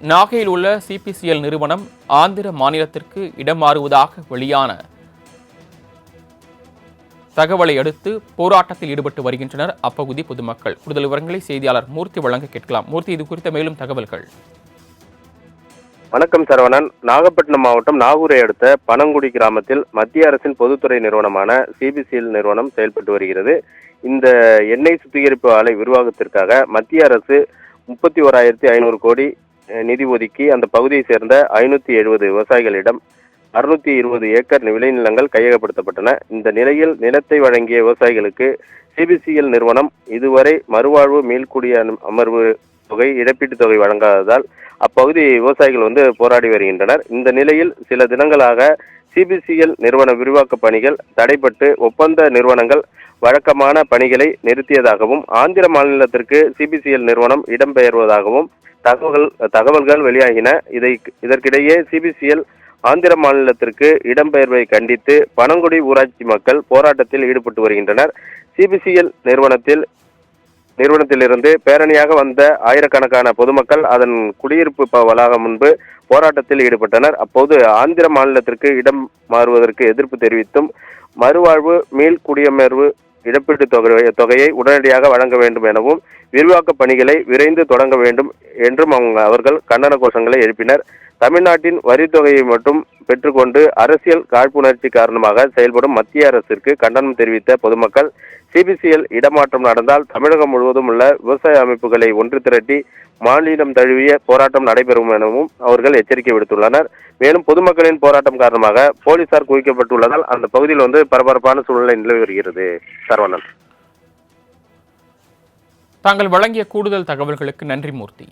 நாகையில் உள்ள சிபிசிஎல் நிறுவனம் ஆந்திர மாநிலத்திற்கு இடம் மாறுவதாக வெளியான தகவலை அடுத்து போராட்டத்தில் ஈடுபட்டு வருகின்றனர். அப்பகுதி பொதுமக்கள் கூடுதல் விவரங்களை செய்தியாளர் மூர்த்தி வழங்க கேட்கலாம். மூர்த்தி இது குறித்த மேலும் தகவல்கள். வணக்கம் சரவணன். நாகப்பட்டினம் மாவட்டம் நாகூரை அடுத்த பனங்குடி கிராமத்தில் மத்திய அரசின் பொதுத்துறை நிறுவனமான சிபிசிஎல் நிறுவனம் செயல்பட்டு வருகிறது. இந்த எண்ணெய் சுத்திகரிப்பு ஆலை விரிவாக்கத்திற்காக மத்திய அரசு முப்பத்தி ஓராயிரத்தி ஐநூறு கோடி நிதி ஒதுக்கி அந்த பகுதியை சேர்ந்த ஐநூத்தி எழுபது விவசாயிகளிடம் அறுநூத்தி இருபது ஏக்கர் விளைநிலங்கள் கையகப்படுத்தப்பட்டன. இந்த நிலையில் நிலத்தை வழங்கிய விவசாயிகளுக்கு சிபிசிஎல் நிறுவனம் இதுவரை மறுவாழ்வு மீள்குடிய அமர்வு தொகை இழப்பீட்டுத் தொகை வழங்காததால் அப்பகுதி விவசாயிகள் வந்து போராடி வருகின்றனர். இந்த நிலையில் சில தினங்களாக சிபிசிஎல் நிறுவன விரிவாக்க பணிகள் தடைப்பட்டு ஒப்பந்த நிறுவனங்கள் வழக்கமான பணிகளை நிறுத்தியதாகவும் ஆந்திர மாநிலத்திற்கு சிபிசிஎல் நிறுவனம் இடம்பெயர்வதாகவும் தகவல்கள் தகவல்கள் வெளியாகின. இதை இதற்கிடையே சிபிசிஎல் ஆந்திர மாநிலத்திற்கு இடம்பெயர்வை கண்டித்து பனங்குடி ஊராட்சி மக்கள் போராட்டத்தில் ஈடுபட்டு வருகின்றனர். சிபிசிஎல் நிறுவனத்தில் நிறுவனத்திலிருந்து பேரணியாக வந்த ஆயிரக்கணக்கான பொதுமக்கள் அதன் குடியிருப்பு ப- வளாகம் முன்பு போராட்டத்தில் ஈடுபட்டனர். அப்போது ஆந்திர மாநிலத்திற்கு இடம் மாறுவதற்கு எதிர்ப்பு தெரிவித்தும் மறுவாழ்வு மீள் குடியமர்வு இழப்பீட்டுத் தொகை தொகையை உடனடியாக வழங்க வேண்டும் எனவும் விரிவாக்க பணிகளை விரைந்து தொடங்க வேண்டும் என்றும் அவங்க அவர்கள் கண்டன கோஷங்களை எழுப்பினர். தமிழ்நாட்டின் வரித்தொகையை மட்டும் பெற்றுக்கொண்டு அரசியல் காழ்ப்புணர்ச்சி காரணமாக செயல்படும் மத்திய அரசிற்கு கண்டனம் தெரிவித்த பொதுமக்கள் சிபிசிஎல் இடமாற்றம் நடந்தால் தமிழகம் முழுவதும் உள்ள விவசாய அமைப்புகளை ஒன்று திரட்டி மாநிலம் தழுவிய போராட்டம் நடைபெறும் எனவும் அவர்கள் எச்சரிக்கை விடுத்துள்ளனர். மேலும் பொதுமக்களின் போராட்டம் காரணமாக போலீசார் குவிக்கப்பட்டுள்ளதால் அந்த பகுதியில் வந்து பரபரப்பான சூழ்நிலை நிலவி வருகிறது. சரவணன். தாங்கள் வழங்கிய கூடுதல் தகவல்களுக்கு நன்றி மூர்த்தி.